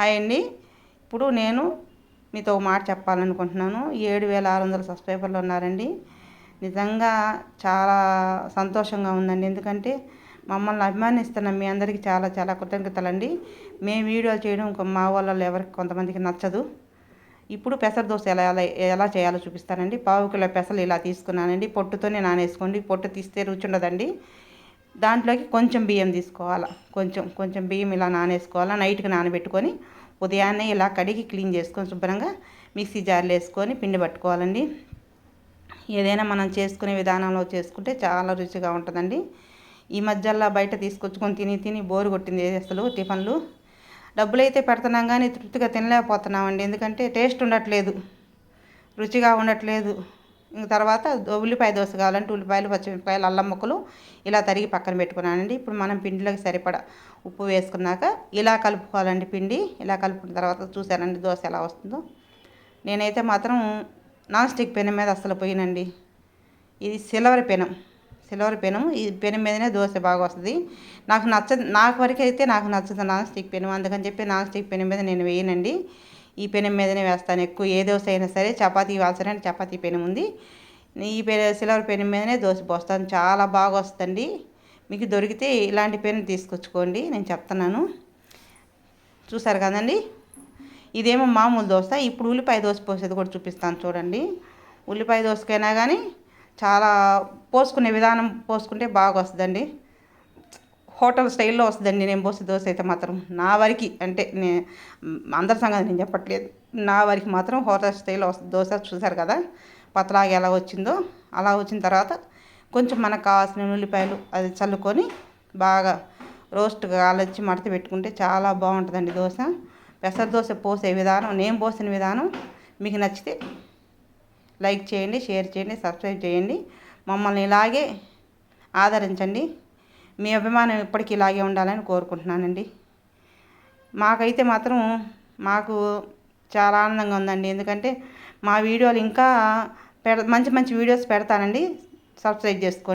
Hi అండి. ఇప్పుడు నేను మీతో ఒక మాట చెప్పాలనుకుంటున్నాను. ఏడు వేల ఆరు వందల సబ్స్క్రైబర్లు ఉన్నారండి. నిజంగా చాలా సంతోషంగా ఉందండి. ఎందుకంటే మమ్మల్ని అభిమానిస్తున్న మీ అందరికీ చాలా చాలా కృతజ్ఞతలండి. మేము వీడియోలు చేయడం మా వాళ్ళలో ఎవరికి కొంతమందికి నచ్చదు. ఇప్పుడు పెసర దోశ ఎలా ఎలా ఎలా చేయాలో చూపిస్తానండి. పావు కిలో పెసలు ఇలా తీసుకున్నానండి. పొట్టుతోనే నానేసుకోండి. పొట్టు తీస్తే రుచి ఉండదండి. దాంట్లోకి కొంచెం బియ్యం తీసుకోవాలి. కొంచెం కొంచెం బియ్యం ఇలా నానేసుకోవాలి. నైట్కి నానబెట్టుకొని ఉదయాన్నే ఇలా కడిగి క్లీన్ చేసుకొని శుభ్రంగా మిక్సీ జార్లు వేసుకొని పిండి పట్టుకోవాలండి. ఏదైనా మనం చేసుకునే విధానంలో చేసుకుంటే చాలా రుచిగా ఉంటుందండి. ఈ మధ్యలో బయట తీసుకొచ్చుకొని తిని తిని బోరు కొట్టింది అసలు టిఫన్లు. డబ్బులు అయితే పెడుతున్నాం కానీ తృప్తిగా తినలేకపోతున్నామండి. ఎందుకంటే టేస్ట్ ఉండట్లేదు. రుచిగా ఉండట్లేదు. తర్వాత ఉల్లిపాయ దోశ కావాలంటే ఉల్లిపాయలు పచ్చిమిరపకాయలు అల్లం ముక్కలు ఇలా తరిగి పక్కన పెట్టుకున్నానండి. ఇప్పుడు మనం పిండిలోకి సరిపడా ఉప్పు వేసుకున్నాక ఇలా కలుపుకోవాలండి పిండి. ఇలా కలుపుకున్న తర్వాత చూసానండి దోశ ఎలా వస్తుందో. నేనైతే మాత్రం నాన్ స్టిక్ పెనం మీద అస్సలు పోయినండి. ఇది సిల్వర్ పెనం. సిల్వర్ పెనం. ఈ పెనం మీదనే దోశ బాగా వస్తుంది. నాకు నచ్చ నాకు వరకు అయితే నాకు నచ్చదు నాన్ స్టిక్ పెనం. అందుకని చెప్పి నాన్ స్టిక్ పెనం మీద నేను వేయనండి. ఈ పెనం మీదనే వేస్తాను ఎక్కువ. ఏ దోశ అయినా సరే చపాతీ వాల్సరంటే చపాతీ పెనం ఉంది. ఈ పెన సిల్వర్ పెనం మీదనే దోశ పోస్తాను. చాలా బాగా వస్తుందండి. మీకు దొరికితే ఇలాంటి పెనం తీసుకొచ్చుకోండి. నేను చెప్తున్నాను. చూసారు కదండి? ఇదేమో మామూలు దోశ. ఇప్పుడు ఉల్లిపాయ దోశ పోసేది కూడా చూపిస్తాను చూడండి. ఉల్లిపాయ దోశకైనా కానీ చాలా పోసుకునే విధానం పోసుకుంటే బాగా వస్తుందండి. హోటల్ స్టైల్లో వస్తుందండి నేను పోసే దోశ అయితే మాత్రం. నా వరకు అంటే నే అందరి సంగతి నేను చెప్పట్లేదు. నా వరకు మాత్రం హోటల్ స్టైల్లో వస్తుంది దోశ చూసారు కదా? పతలాగా ఎలా వచ్చిందో అలా వచ్చిన తర్వాత కొంచెం మనకు కావాల్సిన ఉల్లిపాయలు అది చల్లుకొని బాగా రోస్ట్ కాలొచ్చి మడత పెట్టుకుంటే చాలా బాగుంటుందండి దోశ. పెసర దోశ పోసే విధానం నేను పోసిన విధానం మీకు నచ్చితే లైక్ చేయండి షేర్ చేయండి సబ్స్క్రైబ్ చేయండి. మమ్మల్ని ఇలాగే ఆదరించండి. మీ అభిమానం ఇప్పటికీ ఇలాగే ఉండాలని కోరుకుంటున్నానండి. మాకైతే మాత్రం మాకు చాలా ఆనందంగా ఉందండి. ఎందుకంటే మా వీడియోలు ఇంకా పెడ మంచి మంచి వీడియోస్ పెడతానండి. సబ్స్క్రైబ్ చేసుకోండి.